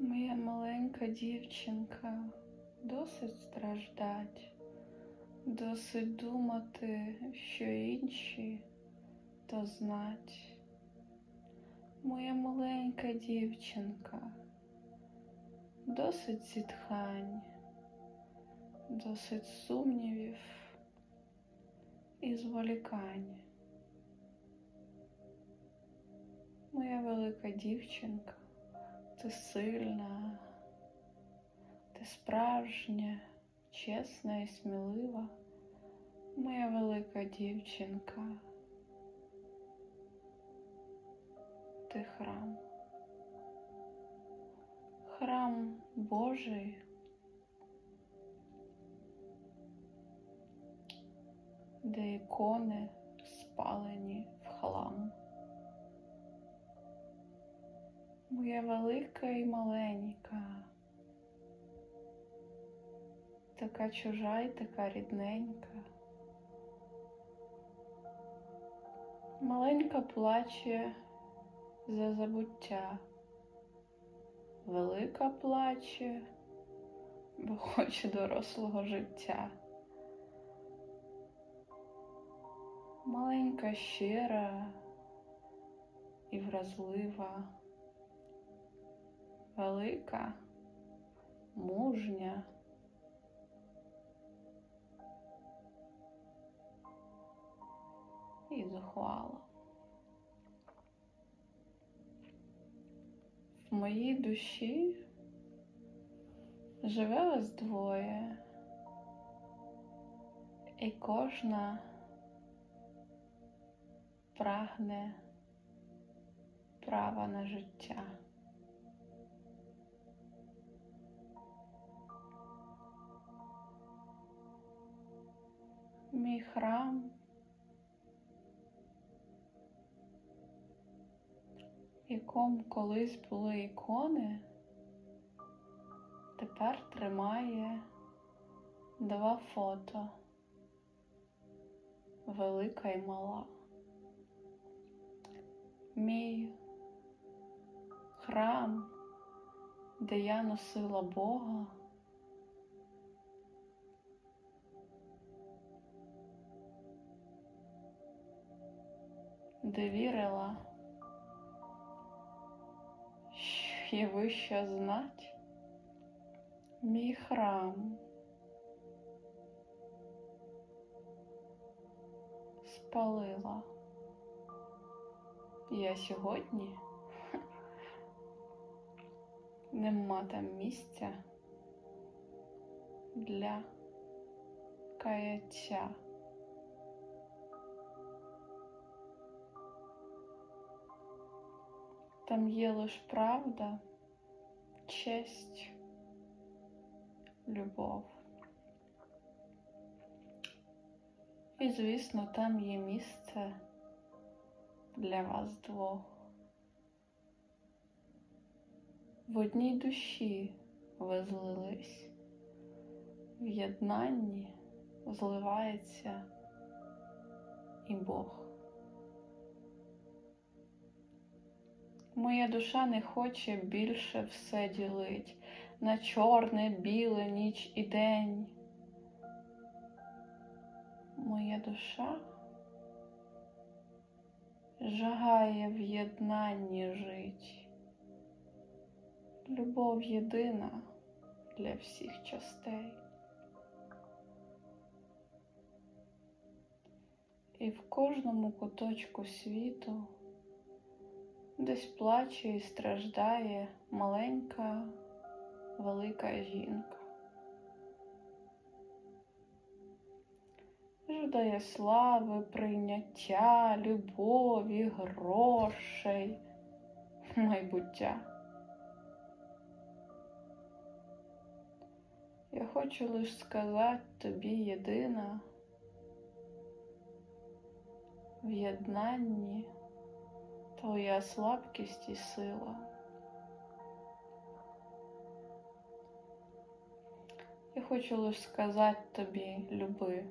Моя маленька дівчинка досить страждать, досить думати, що інші то знать. Моя маленька дівчинка, досить зітхань, досить сумнівів і зволікань. Моя велика дівчинка, ти сильна, ти справжня, чесна і смілива, моя велика дівчинка, ти храм, храм Божий, де ікони спалені в хлам. Моя велика і маленька, така чужа і така рідненька. Маленька плаче за забуття, велика плаче, бо хоче дорослого життя. Маленька щира і вразлива велика, мужня. І зухвала. В моїй душі живе вас двоє, і кожна прагне права на життя. Мій храм, якому колись були ікони, тепер тримає два фото велика і мала. Мій храм, де я носила Бога. Де вірила, що є вища знать, мій храм спалила. Я сьогодні нема там місця для каяття. Там є лиш правда, честь, любов. І, звісно, там є місце для вас двох. В одній душі ви злились, в єднанні зливається і Бог. Моя душа не хоче більше все ділить на чорне, біле, ніч і день. Моя душа жагає в єднанні жить. Любов єдина для всіх частей. І в кожному куточку світу десь плаче і страждає маленька, велика жінка. Ждає слави, прийняття, любові, грошей, майбуття. Я хочу лиш сказати тобі єдина в єднанні твоя слабкість і сила. Я хочу лише сказати тобі, люби.